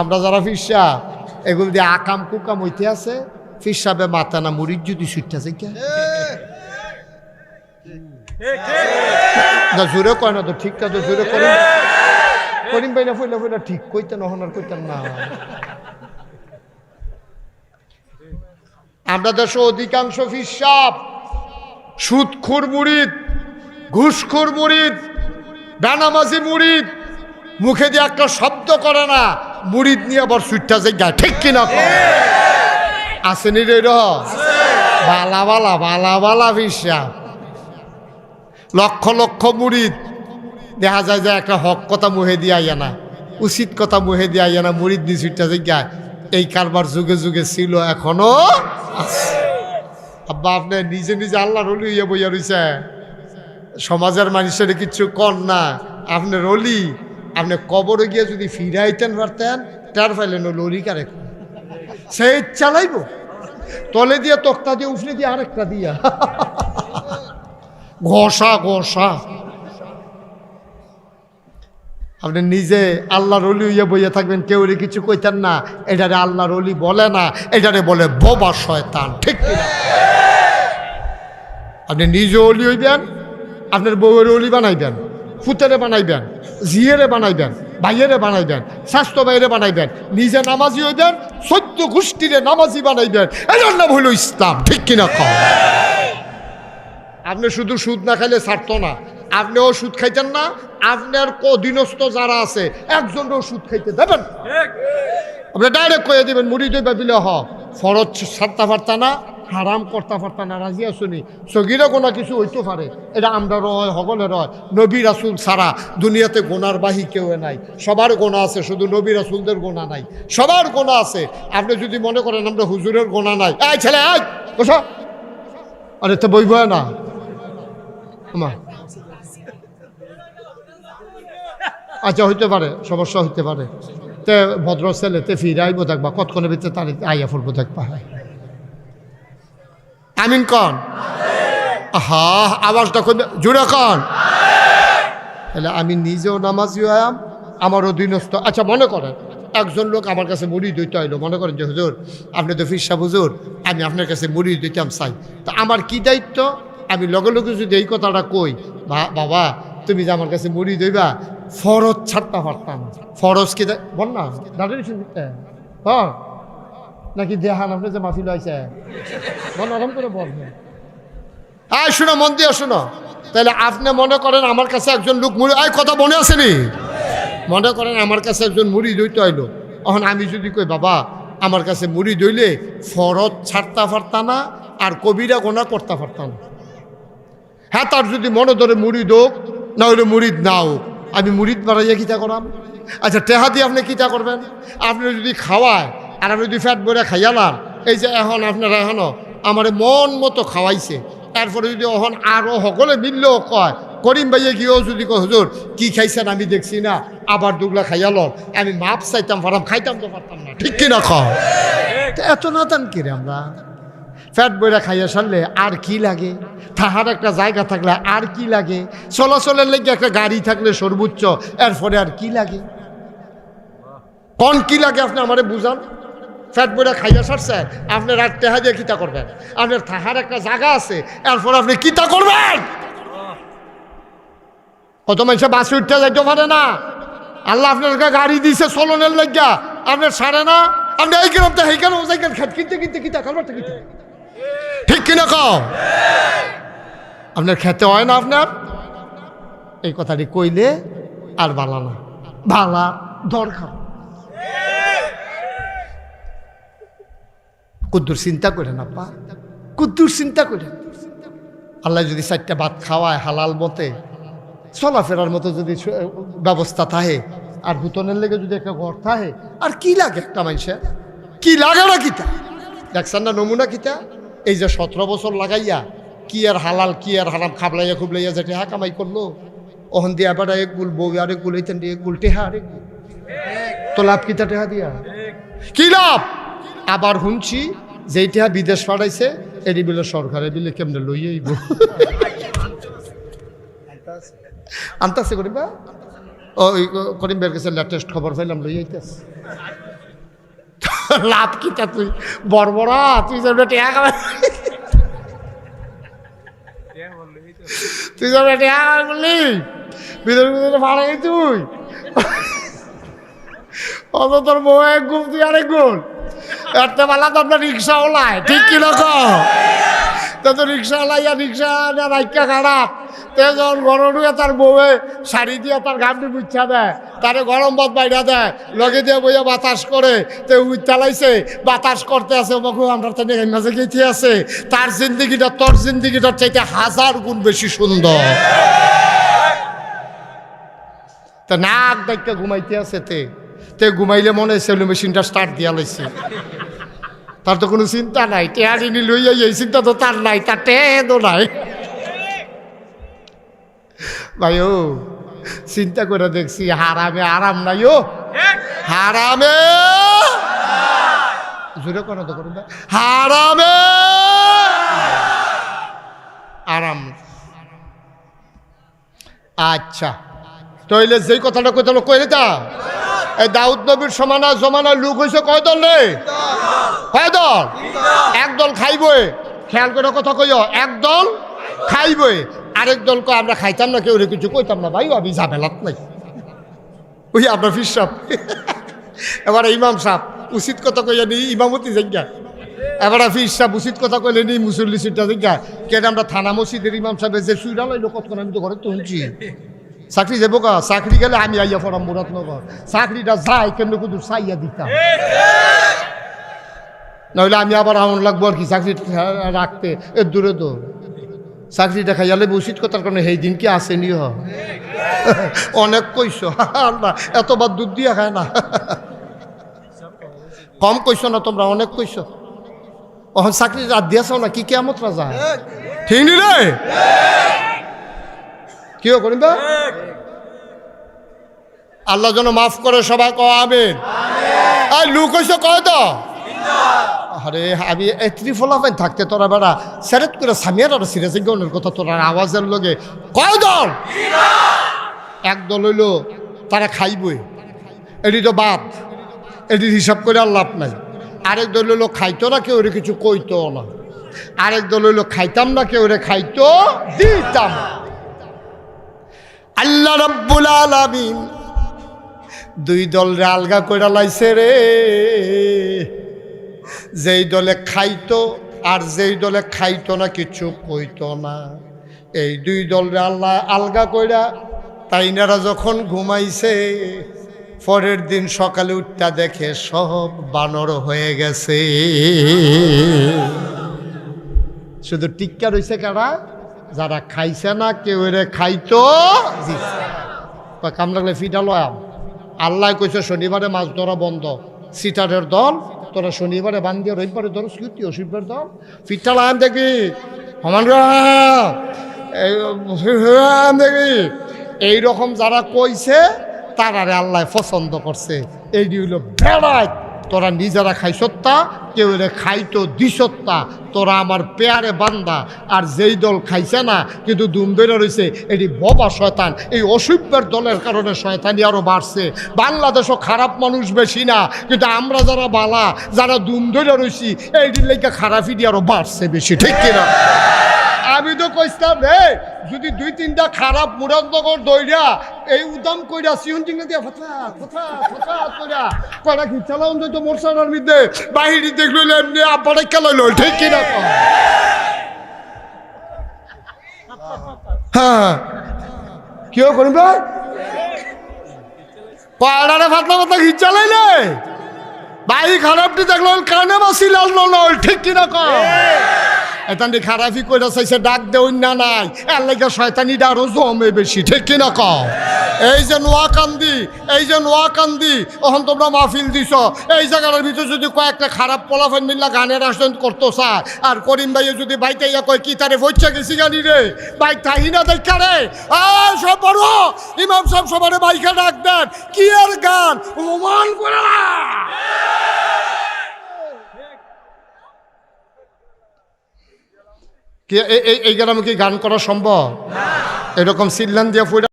আমরা যারা ফিরসা, এগুলো দিয়ে আকাম কুকাম হইতে আছে ফিরসাবে মাথা না মুড়ির যদি সুইটটা আছে, কে? না, জোরে কয় না তো ঠিকটা তো, জোরে করিম। করিম ভাই না ফইলা ফইলা ঠিক কইতে নহন আর কইতাম না। আমরা দেশে অধিকাংশ ফিসাব সুদখুর মুড়িদ, ঘুষখুর মুড়িদ, বেনামাজি মুড়িদ, মুখে দিয়ে একটা শব্দ করে না মুড়িদ নিয়ে আবার সুইটটা যে গায়ে ঠিক কিনা? আসেনি রে বালা বালা বালা বালা ফিসাব লক্ষ লক্ষ মুড়িদ। দেখা যায় যে একটা হক কথা মুহে দিয়ে আইয়া না, উচিত কথা মুহে দিয়ে আইয়া না, মুড়িদ দিয়ে সুইটটা যে গায়ে এই কারবার যুগে যুগে ছিল, এখনও। আব্বা, আপনি নিজে নিজে আল্লাহ রলি হইয়া বইয়া রইছে সমাজের মানুষের কিচ্ছু কর না আপনি রলি। আপনি কবরে গিয়ে যদি ফিরাইতেন পারতেন তার ফাইলেন লরি কারে সে চালাইব তলে দিয়ে, তক্তা দিয়ে উফলে দিয়ে আরেকটা দিয়া। ঘষা ঘষা। আপনি নিজে আল্লাহর অলি হইয়া বইয়া থাকবেন, কেউ কিছু কইতেন না, এটারে আল্লাহর অলি বলে না, এটারে বলে বোবা শয়তান, ঠিক আপনি নিজে অলি হইবেন, আপনার বউয়ের অলি বানাইবেন ফুতেরে বানাইবেন জিয়েরে বানাইবেন ভাইয়েরে বানাইবেন স্বাস্থ্য ভাইয়েরে বানাইবেন নিজে নামাজি হইবেন সত্য গোষ্ঠীরে নামাজি বানাইবেন এটার নাম হইল ইসলাম ঠিক কিনা কম আপনি শুধু সুদ না খাইলে ছাড়তো না আপনিও সুদ খাইতেন না আপনার কদিনস্থ যারা আছে একজনও সুদ খাইতে দেবেন? আপনি ডাইরেক্ট কয়ে দেবেন মুড়ি দই ভাবিলে হ ফরজ ছাড়তা পারতা না হারাম কর্তা পারতা না রাজি আসুনি সগিরে গোনা কিছু হইতে পারে। এটা আমরা রয় হগলে রয়। নবী রাসুল ছাড়া দুনিয়াতে গোনার বাহি কেউ নাই। সবার গোনা আছে, শুধু নবী রাসুলদের গোনা নাই। সবার গোনা আছে। আপনি যদি মনে করেন আমরা হুজুরের গোনা নাই। এই ছেলে আয় বসো। আরে, তো বইব না। আচ্ছা হইতে পারে, সমস্যা হইতে পারে। তে ভদ্র ছেলে, তে ফিরে আইব দেখবা, কতক্ষণের ভিতরে তার আইয়া ফুলবো দেখবা। হয় আমিন কন। হা আওয়াজটা কই জুড়ে কন। তাহলে আমি নিজেও নামাজি হয়াম আমার অধীনস্থ আচ্ছা মনে করেন, একজন লোক আমার কাছে মুড়ি দইতে আইলো। মনে করেন যে, হুজুর, আপনি তো ফিরসা হুজুর, আমি আপনার কাছে মুড়ি দিতাম চাই। তা আমার কি দায়িত্ব? আমি লগে লগে যদি এই কথাটা কই বাবা, তুমি যে আমার কাছে মুড়ি দইবা ফরজ ছাড়তে পারতাম ফরজ কি বল না দাঁড়িয়ে হ্যাঁ। নাকি দেহান আপনি যে মাফি লইছে বল করে বল হ্যাঁ। শুনো, মন দিয়ে শুনো। তাহলে আপনি মনে করেন আমার কাছে একজন লোক মুড়ি এই কথা মনে আসেনি মনে করেন আমার কাছে একজন মুড়ি দইতে আইলো। এখন আমি যদি কই, বাবা, আমার কাছে মুড়ি দইলে ফরত ছাড়তা পারতা না, আর কবিরা গোনা করতে পারতাম না। হ্যাঁ তার যদি মনে ধরে মুড়ি দোক, না হলে মুড়িদ না হোক আমি মুড়িদ বাড়াইয়া কিতা করাম? আচ্ছা টেহা দিয়ে আপনি কিতা করবেন? আপনি যদি খাওয়ায়, আর আপনি যদি ফ্যাট বইরা খাইয়ালাম এই যে এখন আপনারা এখনও আমার মন মতো খাওয়াইছে। তারপরে যদি এখন আরও সকলে মিললেও কয়, করিম ভাইয়ে গিয়েও যদি কয়, হুজুর, কি খাইছেন আমি দেখছি না, আবার দুগলা খাইয়াল আমি মাপ চাইতাম পারতাম খাইতাম তো পারতাম না। ঠিক কিনা খাও এত না তান কিরে আমরা? ফ্যাট বইরা খাইয়া সারলে আর কি লাগে? তাহার একটা জায়গা থাকলে আর কি লাগে? চলাচলের লেগে একটা গাড়ি থাকলে সর্বোচ্চ, এরপরে আর কি লাগে? কোন কি লাগে আপনি আমারে বুঝান? ফ্যাট বইরা খাইয়া সারছে আপনার আর টেহা দিয়ে কিতা করবেন? আপনার তাহার একটা জায়গা আছে, এরপর আপনি কিতা করবেন? কত মানুষে বাসে উঠতে যাইতে পারে না। আল্লাহ আপনার গাড়ি দিছে চলনের লাগিয়া আপনার সারে না। আপনি এই গ্রাম তো এই গ্রাম ওই খেত কিনতে কিনতে কিতা কারবার কিনতে। ঠিক কিনা কও? আপনার খেতে হয় না আপনার? এই কথাটি কইলে আর বালা না। বালা দরকার। কুদ্দুর চিন্তা করেন আপা। কুদ্দুর চিন্তা করেন। আল্লাহ যদি চারটা ভাত খাওয়ায় হালাল মতে চলাফেরার মতো যদি ব্যবস্থা থাকে আর ভূতনের লেগে যদি একটা ঘর থাকে আর কি লাগে একটা মানুষের? কি লাগে না কিতা? দেখছেন না নমুনা কিতা? এই যে সতেরো বছর লাগাইয়া কি আর হালাল কি আর হারাম খাবলাইয়া খুবলাইয়া যেটা হা কামাই করল? ওহন দিয়া আবার এক গুল বউ আর এক গুল এইতেন এক গুল টেহা গুল। তো লাভ কিতা টেহা দিয়া? কি লাভ? আবার শুনছি যেই টেহা বিদেশ পাঠাইছে, এটি বিলে সরকারে বিলে কেমনে লইয়াইব আনতাছে করিবা ওই করিম বের কাছে লেটেস্ট খবর পাইলাম, লই আইতেছ। লাভ কিটা তুই? বড়বড়া তুই যাবে টেয়া খাবে তুই যাবে টেয়া খাবে বললি ভিতরে ভিতরে ভাড়াই তুই? অত তোর বউ এক গুণ, তুই আরেক গুণ। একটা বেলা তো আপনার রিক্সাওয়ালায় ঠিক কীরকম তা তো রিক্সাওয়ালা ইয়া রিক্সা রাইকা খারাপ তে যখন গরম ঢুকে তার বউয়ে শাড়ি দিয়ে তার গামটি বুচ্ছা দেয়, তারে গরম ভাত বাইরা দেয়, লগে দিয়ে বইয়া বাতাস করে, তে উই চালাইছে বাতাস করতে আছে বকু আমরা তো মাঝে গেছি আছে। তার জিন্দিগিটা, তোর জিন্দিগিটার চাইতে হাজার গুণ বেশি সুন্দর। তা নাক ডাইকা ঘুমাইতে আছে তে। তে ঘুমাইলে মনে সেলু মেশিনটা স্টার্ট দিয়া লাইছে। তার তো কোনো চিন্তা নাই। টেহারিনি লইয়া এই চিন্তা তো তার নাই, তার টেদও নাই। ভাই ও, চিন্তা করে দেখছি, হারামে আরাম নাই ও। হারামে জোরে করো তো করুন হারামে আরাম। আচ্ছা। তইলে যেই কথাটা কইতালো কইলে তা এই দাউদ নবীর সমানা জমানা লোক হয়েছে কয় দল রে? কয় দল? এক দল খাইবই। খেয়াল করে কথা কইও, এক দল খাইবই। আরেক দল কয়, আমরা খাইতাম না, কেউ কিছু কইতাম না, ভাই, আমি ঝামেলাত নাই। ওই আপনার ফির সাপ। এবার ইমাম সাপ, উচিত কথা কইয়া নি, ইমামতি জায়গা। এবার ফির সাপ, উচিত কথা কইলে নি, মুসল্লি সিটটা জায়গা। কেন আমরা থানা মসজিদের ইমাম সাহেবের যে সুইরা লাইলো কতক্ষণ আমি তো ঘরে তো শুনছি। চাকরি যাব কা চাকরি গেলে আমি আইয়া পড়াম মুরাদনগর চাকরিটা যাই কেমনি কুদুর, চাইয়া দিতাম। নইলে আমি আবার আমন লাগবো আর কি, চাকরি রাখতে। এর দূরে তো চাকরি দেখা খাইয়ালে উচিত কথার কারণে সেই দিন কি আসেনি হ অনেক কইস আল্লাহ, এতবার দুধ দিয়া খায় না। কম কইস না তোমরা, অনেক কইস অহন চাকরি রাত দিয়াছ না, কি কেমত রাজা? ঠিক নি রে কি করিম আল্লাহ যেন মাফ করে সবাই ক আমিন। আর লুক হইছে কয় তো আরে আমি এত্রি ফলাফাইন থাকতে তোরা বেড়া। সেরেত করে সামিয়ার আর সিরিয়াস গনের কথা তোরা আওয়াজের লগে। কয় দল এক দল হইল তারা খাইবই। এটি তো বাদ। এটির হিসাব করে আর লাভ নাই। আরেক দল হইল খাইতো না কেউ রে কিছু কইতো না। আরেক দল হইল খাইতাম না কেউ রে খাইতো দিতাম আল্লাহ রব্বুল আলামিন দুই দল রে আলগা কইরা লাইছে রে। যেই দলে খাইতো আর যেই দলে খাইতো না কিছু কইতো না। এই দুই দলরে আল্লাহ আলগা কইরা তাই তাইনারা যখন ঘুমাইছে, পরের দিন সকালে উঠটা দেখে সব বানর হয়ে গেছে। শুধু টিক্কা রইছে কারা? যারা খাইছে না, কেউ এরে খাইতো? কাম লাগলে ফিটা লয়াম আল্লাহ কইছে, শনিবারে মাছ ধরা বন্ধ। সিটারের দল, তোরা শনিবারে বান দিয়ে রবিবারে ধরো স্কুটি অসুবিধার দল। ফিটটা লাগাম দেখবি। সমান দেখবি। এইরকম যারা কইছে, তারারে আল্লাহ পছন্দ করছে। এই হইল বেড়ায় তোরা নিজেরা খাইসত্তা, কেউ রে খাইতো দিসত্তা। তোরা আমার পেয়ারে বান্দা, আর যেই দল খাইছে না, কিন্তু দুম ধরে রয়েছে এটি ববা শয়তান। এই অসভ্যের দলের কারণে শয়তানি আরও বাড়ছে। বাংলাদেশও খারাপ মানুষ বেশি না, কিন্তু আমরা যারা বালা, যারা দুম ধরে রয়েছি এইটির লেগে খারাপই আরও বাড়ছে বেশি, ঠিক কিনা? আমি তো কইতাম রে যদি দুই তিনটা খারাপ মুরাদনগর দইরা এই উদাম কইরা সিয়ন টিঙ্গা দিয়া ফথা ফথা ফথা কইরা কয়টা কি চালাউন তো মোরসানার মধ্যে? বাহিরি দেখল এমনি আব্বাটা খেলাইলো ঠিক কি না? কও? হ্যাঁ। কেউ করিম ভাই কয়টারে ফাতলা ফাতলা ঘি চালাইলে? বাই খারাপটি দেখল, কানে বাসি লাল নল ঠিক কিনা কম এতানি খারাপি কইরা চাইছে ডাক দেউন না নাই। এর লাগে শয়তানিটা আরও জমে বেশি, ঠিক কিনা কও? এই যে নোয়াকান্দি, এই যে নোয়াকান্দি ওখান তোমরা মাহফিল দিছ। এই জায়গাটার ভিতরে যদি কয়েকটা খারাপ পোলাফেন মিল্লা গানের আসন করতো স্যার আর করিম ভাইয়ে যদি বাইতে ইয়া কয়, কি তারে বইচা গেছি গানি রে? বাইক থাহি না দেখা রে? সব বড়, ইমাম সাহেব সবারে বাইকা ডাক দেন, কি আর গান? ওমান করে না! কি এই- গ্রামে কি গান করা সম্ভব? এরকম সিল্লান দিয়ে ফুটা